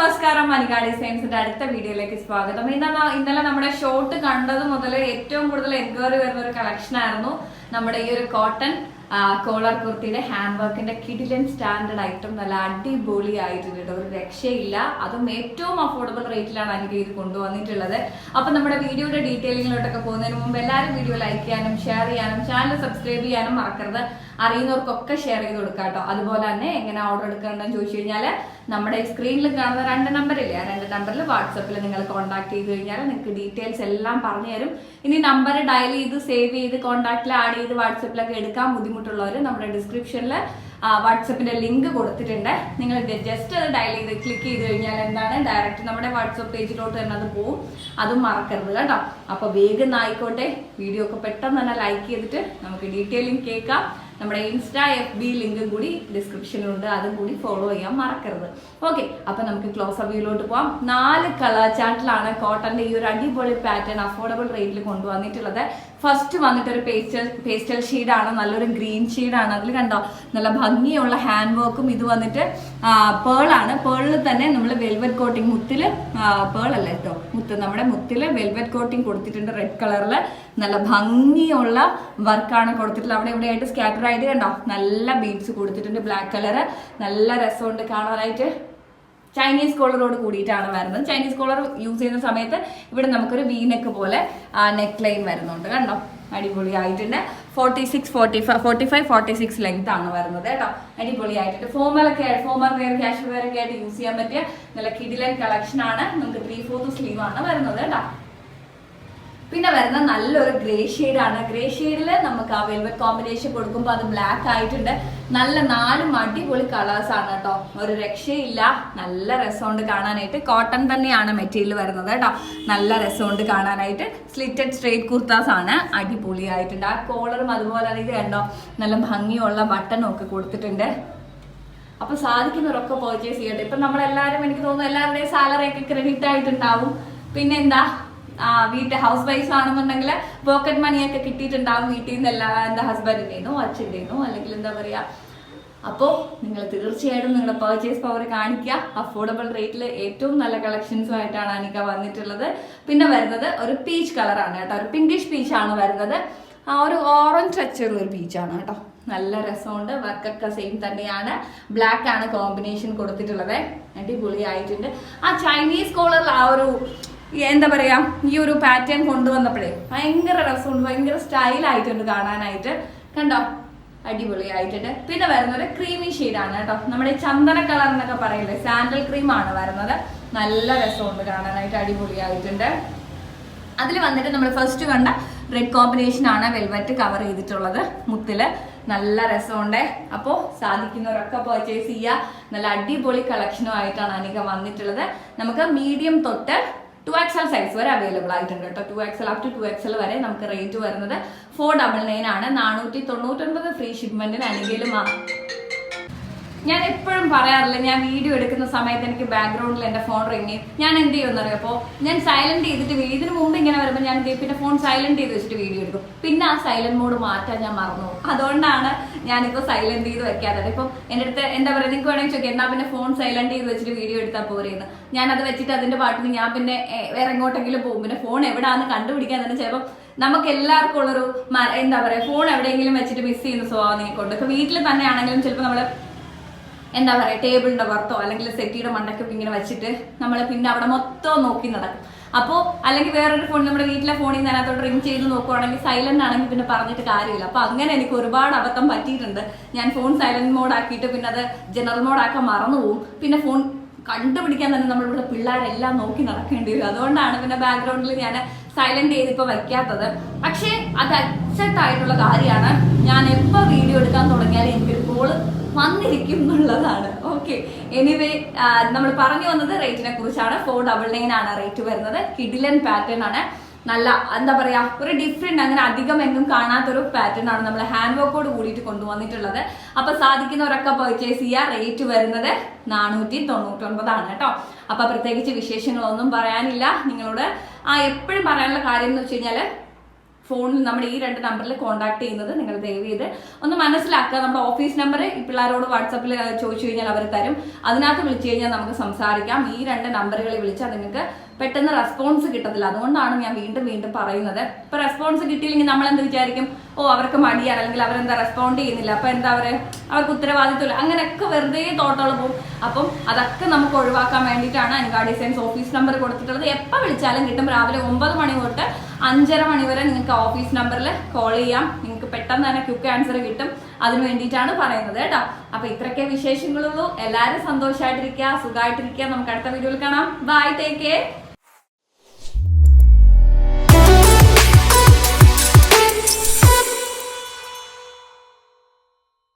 നമസ്കാരം മലയാളി സയൻസിന്റെ അടുത്ത വീഡിയോയിലേക്ക് സ്വാഗതം. ഇന്നലെ ഇന്നലെ നമ്മുടെ ഷോർട്ട് കണ്ടത് മുതൽ ഏറ്റവും കൂടുതൽ എൻക്വയറി വരുന്ന ഒരു കളക്ഷൻ ആയിരുന്നു നമ്മുടെ ഈ ഒരു കോട്ടൺ കോളർ കുർത്തിയുടെ ഹാൻഡ് വർക്കിന്റെ കിഡിലൻ സ്റ്റാൻഡേർഡ് ഐറ്റം നല്ല അടിപൊളി ആയിട്ടുണ്ട് കേട്ടോ. ഒരു രക്ഷയില്ല. അതും ഏറ്റവും അഫോർഡബിൾ റേറ്റിലാണ് എനിക്ക് ഇത് കൊണ്ടുവന്നിട്ടുള്ളത്. അപ്പൊ നമ്മുടെ വീഡിയോയുടെ ഡീറ്റെയിലിങ്ങിലോട്ടൊക്കെ പോകുന്നതിന് മുമ്പ് എല്ലാവരും വീഡിയോ ലൈക്ക് ചെയ്യാനും ഷെയർ ചെയ്യാനും ചാനൽ സബ്സ്ക്രൈബ് ചെയ്യാനും മറക്കരുത്. അറിയുന്നവർക്കൊക്കെ ഷെയർ ചെയ്ത് കൊടുക്കുക അതുപോലെ തന്നെ എങ്ങനെ ഓർഡർ എടുക്കണമെന്ന് ചോദിച്ചു കഴിഞ്ഞാൽ നമ്മുടെ സ്ക്രീനിൽ കാണുന്ന രണ്ട് നമ്പറില്ലേ ആ രണ്ട് നമ്പറിൽ വാട്സപ്പിൽ നിങ്ങൾ കോൺടാക്ട് ചെയ്ത് കഴിഞ്ഞാൽ നിങ്ങൾക്ക് ഡീറ്റെയിൽസ് എല്ലാം പറഞ്ഞു തരും. ഇനി നമ്പർ ഡയൽ ചെയ്ത് സേവ് ചെയ്ത് കോൺടാക്റ്റിൽ ആഡ് ചെയ്ത് വാട്സപ്പിലൊക്കെ എടുക്കാൻ ബുദ്ധിമുട്ടുള്ളവർ നമ്മുടെ ഡിസ്ക്രിപ്ഷനിൽ വാട്സപ്പിന്റെ ലിങ്ക് കൊടുത്തിട്ടുണ്ട്. നിങ്ങൾ ജസ്റ്റ് അത് ഡയൽ ചെയ്ത് ക്ലിക്ക് ചെയ്ത് കഴിഞ്ഞാൽ എന്താണ്? ഡയറക്റ്റ് നമ്മുടെ വാട്സപ്പ് പേജിലോട്ട് തന്നെ അത് പോവും. അതും മറക്കരുത് കേട്ടോ. അപ്പൊ വേഗം ആയിക്കോട്ടെ. വീഡിയോ ഒക്കെ പെട്ടെന്ന് തന്നെ ലൈക്ക് ചെയ്തിട്ട് നമുക്ക് ഡീറ്റെയിലിംഗ് കേൾക്കാം. നമ്മുടെ ഇൻസ്റ്റാ എഫ് ബി ലിങ്കും കൂടി ഡിസ്ക്രിപ്ഷനിലുണ്ട് അതും കൂടി ഫോളോ ചെയ്യാൻ മറക്കരുത്. ഓക്കെ അപ്പൊ നമുക്ക് ക്ലോസ് വ്യൂയിലോട്ട് പോവാം. നാല് കളർ ചാർട്ടിലാണ് കോട്ടന്റെ ഈ ഒരു അടിപൊളി പാറ്റേൺ അഫോർഡബിൾ റേറ്റിൽ കൊണ്ടുവന്നിട്ടുള്ളത്. ഫസ്റ്റ് വന്നിട്ട് ഒരു പേസ്റ്റൽ പേസ്റ്റൽ ഷെയ്ഡാണ് നല്ലൊരു ഗ്രീൻ ഷെയ്ഡാണ് അതിൽ കണ്ടോ നല്ല ഭംഗിയുള്ള ഹാൻഡ് വർക്കും ഇത് വന്നിട്ട് പേളാണ് പേളിൽ തന്നെ നമ്മൾ വെൽവെറ്റ് കോട്ടിംഗ് മുത്തിൽ പേൾ അല്ല കേട്ടോ മുത്ത് നമ്മുടെ മുത്തിൽ വെൽവെറ്റ് കോട്ടിംഗ് കൊടുത്തിട്ടുണ്ട് റെഡ് കളറിൽ നല്ല ഭംഗിയുള്ള വർക്കാണ് കൊടുത്തിട്ടുള്ളത്. അവിടെ ഇവിടെ ആയിട്ട് സ്കാറ്റർ ആയിട്ട് കണ്ടോ നല്ല ബീഡ്സ് കൊടുത്തിട്ടുണ്ട് ബ്ലാക്ക് കളർ നല്ല രസമുണ്ട് കാണാനായിട്ട്. ചൈനീസ് കോളറോട് കൂടിയിട്ടാണ് വരുന്നത്. ചൈനീസ് കോളർ യൂസ് ചെയ്യുന്ന സമയത്ത് ഇവിടെ നമുക്കൊരു വീനെക്ക് പോലെ നെക്ക് ലൈൻ വരുന്നുണ്ട്. കണ്ടോ? അടിപൊളി ആയിട്ടുണ്ട് forty six forty five forty five forty six length ആണ് വരുന്നത് കേട്ടോ. അടിപൊളി ആയിട്ടുണ്ട് ഫോമലൊക്കെ ഫോമൽ വെയർ കാഷ്വൽ വെയർ ഒക്കെ ആയിട്ട് യൂസ് ചെയ്യാൻ പറ്റിയ നല്ല കിഡിലൻ കളക്ഷൻ ആണ്. നമുക്ക് ത്രീ ഫോർത്ത് സ്ലീവ് ആണ് വരുന്നത് കേട്ടോ. പിന്നെ വരുന്ന നല്ലൊരു ഗ്രേ ആണ്. ഗ്രേ ഷെയ്ഡിൽ നമുക്ക് ആ വെൽവെറ്റ് കോമ്പിനേഷൻ കൊടുക്കുമ്പോൾ അത് ബ്ലാക്ക് ആയിട്ടുണ്ട്. നല്ല നാലും അടിപൊളി കളേഴ്സ് ആണ് കേട്ടോ. ഒരു രക്ഷയില്ല. നല്ല രസമുണ്ട് കാണാനായിട്ട്. കോട്ടൺ തന്നെയാണ് മെറ്റീരിയൽ വരുന്നത് കേട്ടോ. നല്ല രസമുണ്ട് കാണാനായിട്ട്. സ്ലിറ്റഡ് സ്ട്രേറ്റ് കുർത്താസ് ആണ്. അടിപൊളിയായിട്ടുണ്ട്. ആ കോളറും അതുപോലെ തന്നെ ഇത് കണ്ടോ? നല്ല ഭംഗിയുള്ള ബട്ടണും ഒക്കെ കൊടുത്തിട്ടുണ്ട്. അപ്പൊ സാധിക്കുന്നവരൊക്കെ പർച്ചേസ് ചെയ്യട്ടെ. ഇപ്പൊ നമ്മളെല്ലാരും എനിക്ക് തോന്നുന്നു എല്ലാവരുടെയും സാലറി ഒക്കെ ക്രെഡിറ്റ് ആയിട്ടുണ്ടാവും. പിന്നെ എന്താ ആ വീട്ട് ഹൗസ് വൈഫ് ആണെന്നുണ്ടെങ്കിൽ പോക്കറ്റ് മണിയൊക്കെ കിട്ടിയിട്ടുണ്ടാവും. വീട്ടിൽ നിന്ന് എല്ലാ എന്താ ഹസ്ബൻഡിന്റെന്നോ അച്ഛന്റെന്നോ അല്ലെങ്കിൽ എന്താ പറയാ അപ്പോൾ നിങ്ങൾ തീർച്ചയായിട്ടും നിങ്ങളുടെ പർച്ചേസ് പവർ കാണിക്കുക. അഫോർഡബിൾ റേറ്റിൽ ഏറ്റവും നല്ല കളക്ഷൻസുമായിട്ടാണ് അനിക്ക വന്നിട്ടുള്ളത്. പിന്നെ വരുന്നത് ഒരു പീച്ച് കളറാണ് കേട്ടോ. ഒരു പിങ്കിഷ് പീച്ച് ആണ് വരുന്നത്. ആ ഒരു ഓറഞ്ച് ടച്ചുള്ള ഒരു പീച്ചാണ് കേട്ടോ. നല്ല രസമുണ്ട്. വർക്കൊക്കെ സെയിം തന്നെയാണ്. ബ്ലാക്ക് ആണ് കോമ്പിനേഷൻ കൊടുത്തിട്ടുള്ളത്. അടിപൊളി ആയിട്ടുണ്ട് ആ ചൈനീസ് കോളറിൽ ആ ഒരു എന്താ പറയാ ഈ ഒരു പാറ്റേൺ കൊണ്ടുവന്നപ്പോഴേ ഭയങ്കര രസമുണ്ട് ഭയങ്കര സ്റ്റൈൽ ആയിട്ടുണ്ട് കാണാനായിട്ട്. കണ്ടോ? അടിപൊളി ആയിട്ടുണ്ട് പിന്നെ വരുന്നത് ക്രീമി ആണ് കേട്ടോ. നമ്മുടെ ചന്ദന കളർ എന്നൊക്കെ പറയില്ലേ സാൻഡൽ ക്രീം ആണ് വരുന്നത്. നല്ല രസമുണ്ട് കാണാനായിട്ട് അടിപൊളി ആയിട്ടുണ്ട് അതിൽ വന്നിട്ട് നമ്മൾ ഫസ്റ്റ് കണ്ട റെഡ് കോമ്പിനേഷൻ ആണ് വെൽവെറ്റ് കവർ ചെയ്തിട്ടുള്ളത് മുത്തിൽ നല്ല രസമുണ്ട്. അപ്പോൾ സാധിക്കുന്നവരൊക്കെ പർച്ചേസ് ചെയ്യുക. നല്ല അടിപൊളി കളക്ഷനും ആയിട്ടാണ് അനിക വന്നിട്ടുള്ളത്. നമുക്ക് മീഡിയം തൊട്ട് ടു എക്സൽ സൈസ് വരെ അവൈലബിൾ ആയിട്ടുണ്ട് കേട്ടോ. Two XL up to two XL വരെ നമുക്ക് റേറ്റ് വരുന്നത് ഫോർ ഡബിൾ നയൻ ആണ്. നാനൂറ്റി തൊണ്ണൂറ്റൊൻപത് ഫ്രീ ഷിപ്മെന്റിന് അനികയിലും ഞാൻ എപ്പോഴും പറയാറില്ല ഞാൻ വീഡിയോ എടുക്കുന്ന സമയത്ത് എനിക്ക് ബാക്ക്ഗ്രൗണ്ടിൽ എന്റെ ഫോൺ റിങ് ചെയ്യും ഞാൻ എന്ത് ചെയ്യുമെന്ന് അപ്പോൾ ഞാൻ സൈലന്റ് ചെയ്തിട്ട് ഇതിനു മുമ്പ് ഇങ്ങനെ വരുമ്പോൾ ഞാൻ ദീപിന്റെ ഫോൺ സൈലന്റ് ചെയ്ത് വെച്ചിട്ട് വീഡിയോ എടുക്കും. പിന്നെ ആ സൈലന്റ് മോഡ് മാറ്റാൻ ഞാൻ മറന്നു. അതുകൊണ്ടാണ് ഞാനിപ്പോൾ സൈലന്റ് ചെയ്ത് വെക്കാത്തത്. ഇപ്പം എന്റെ അടുത്ത് എന്താ പറയുക നിങ്ങൾക്ക് വേണമെങ്കിൽ ചോദിക്കാം എന്നാ പിന്നെ ഫോൺ സൈലന്റ് ചെയ്ത് വെച്ചിട്ട് വീഡിയോ എടുത്താൽ പോരെയെന്ന് ഞാൻ അത് വെച്ചിട്ട് അതിന്റെ പാട്ടിന് ഞാൻ പിന്നെ വേറെ എങ്ങോട്ടെങ്കിലും പോകും. പിന്നെ ഫോൺ എവിടെയാണെന്ന് കണ്ടുപിടിക്കാൻ തന്നെ ചിലപ്പോൾ നമുക്ക് എല്ലാവർക്കും ഉള്ളൊരു എന്താ പറയുക ഫോൺ എവിടെയെങ്കിലും വെച്ചിട്ട് മിസ് ചെയ്യുന്ന സ്വഭാവം നിങ്ങൾക്കുണ്ട്. ഇപ്പൊ വീട്ടിൽ തന്നെ ആണെങ്കിലും ചിലപ്പോൾ നമ്മൾ എന്താ പറയുക ടേബിളിന്റെ പുറത്തോ അല്ലെങ്കിൽ സെറ്റിയുടെ മണ്ടയ്ക്കൊക്കെ ഇങ്ങനെ വെച്ചിട്ട് നമ്മൾ പിന്നെ അവിടെ മൊത്തം നോക്കി നടക്കും. അപ്പോൾ അല്ലെങ്കിൽ വേറൊരു ഫോൺ നമ്മുടെ വീട്ടിലെ ഫോണിൽ നിന്ന് അതിനകത്തോട്ട് റിംഗ് ചെയ്ത് നോക്കുവാണെങ്കിൽ സൈലന്റ് ആണെങ്കിൽ പിന്നെ പറഞ്ഞിട്ട് കാര്യമില്ല. അപ്പോൾ അങ്ങനെ എനിക്ക് ഒരുപാട് അബദ്ധം പറ്റിയിട്ടുണ്ട്. ഞാൻ ഫോൺ സൈലന്റ് മോഡ് ആക്കിയിട്ട് പിന്നെ അത് ജനറൽ മോഡ് ആക്കാൻ മറന്നു പോകും പിന്നെ ഫോൺ കണ്ടുപിടിക്കാൻ തന്നെ നമ്മളിവിടെ പിള്ളേരെല്ലാം നോക്കി നടക്കേണ്ടി വരും. അതുകൊണ്ടാണ് പിന്നെ ബാക്ക്ഗ്രൗണ്ടിൽ ഞാൻ സൈലന്റ് ചെയ്തിപ്പോൾ വയ്ക്കാത്തത് പക്ഷേ അത് അച്ചട്ടായിട്ടുള്ള കാര്യമാണ്. ഞാൻ എപ്പോൾ വീഡിയോ എടുക്കാൻ തുടങ്ങിയാലും എനിക്കൊരു കോൾ വന്നിരിക്കും എന്നുള്ളതാണ് ഓക്കെ എനിവേ നമ്മൾ പറഞ്ഞു വന്നത് റേറ്റിനെ കുറിച്ചാണ്. ഫോർ ഡബിൾ നയൻ ആണ് റേറ്റ് വരുന്നത്. കിഡിലൻ പാറ്റേൺ ആണ്. നല്ല എന്താ പറയാ ഒരു ഡിഫറെന്റ് അങ്ങനെ അധികം എങ്ങും കാണാത്തൊരു പാറ്റേൺ ആണ് നമ്മൾ ഹാൻഡ് വർക്കോട് കൂടിയിട്ട് കൊണ്ടുവന്നിട്ടുള്ളത്. അപ്പൊ സാധിക്കുന്നവരൊക്കെ പർച്ചേസ് ചെയ്യുക റേറ്റ് വരുന്നത് നാനൂറ്റി തൊണ്ണൂറ്റൊൻപതാണ് കേട്ടോ. അപ്പൊ പ്രത്യേകിച്ച് വിശേഷങ്ങളൊന്നും പറയാനില്ല. നിങ്ങളോട് ആ എപ്പോഴും പറയാനുള്ള കാര്യം എന്ന് വെച്ച് കഴിഞ്ഞാൽ ഫോണിൽ നമ്മുടെ ഈ രണ്ട് നമ്പറിൽ കോൺടാക്ട് ചെയ്യുന്നത് നിങ്ങൾ ദയവ് ചെയ്ത് ഒന്ന് മനസ്സിലാക്കുക. നമ്മുടെ ഓഫീസ് നമ്പർ ഈ പിള്ളേരോട് വാട്സപ്പിൽ ചോദിച്ചു കഴിഞ്ഞാൽ അവർ തരും. അതിനകത്ത് വിളിച്ചു കഴിഞ്ഞാൽ നമുക്ക് സംസാരിക്കാം. ഈ രണ്ട് നമ്പറുകളിൽ വിളിച്ചാൽ നിങ്ങൾക്ക് പെട്ടെന്ന് റെസ്പോൺസ് കിട്ടത്തില്ല. അതുകൊണ്ടാണ് ഞാൻ വീണ്ടും വീണ്ടും പറയുന്നത്. ഇപ്പൊ റെസ്പോൺസ് കിട്ടിയില്ലെങ്കിൽ നമ്മൾ എന്ത് വിചാരിക്കും? ഓ അവർക്ക് മടിയാണ്. അല്ലെങ്കിൽ അവരെന്താ റെസ്പോണ്ട് ചെയ്യുന്നില്ല. അപ്പൊ എന്താ അവർ? അവർക്ക് ഉത്തരവാദിത്വമില്ല. അങ്ങനെയൊക്കെ വെറുതെ തോട്ടുകൾ പോകും. അപ്പം അതൊക്കെ നമുക്ക് ഒഴിവാക്കാൻ വേണ്ടിയിട്ടാണ് അനുഗാ ഡിസൈൻസ് ഓഫീസ് നമ്പർ കൊടുത്തിട്ടുള്ളത്. എപ്പോൾ വിളിച്ചാലും കിട്ടും. രാവിലെ ഒമ്പത് മണി തൊട്ട് അഞ്ചര മണി വരെ നിങ്ങൾക്ക് ഓഫീസ് നമ്പറിൽ കോൾ ചെയ്യാം. നിങ്ങൾക്ക് പെട്ടെന്ന് തന്നെ ക്യുക്ക് ആൻസർ കിട്ടും. അതിന് വേണ്ടിയിട്ടാണ് പറയുന്നത് കേട്ടോ. അപ്പൊ ഇത്രയൊക്കെ വിശേഷങ്ങളുള്ളൂ. എല്ലാവരും സന്തോഷമായിട്ടിരിക്കുക സുഖമായിട്ടിരിക്കുക നമുക്ക് അടുത്ത വീഡിയോയിൽ കാണാം. Bye take care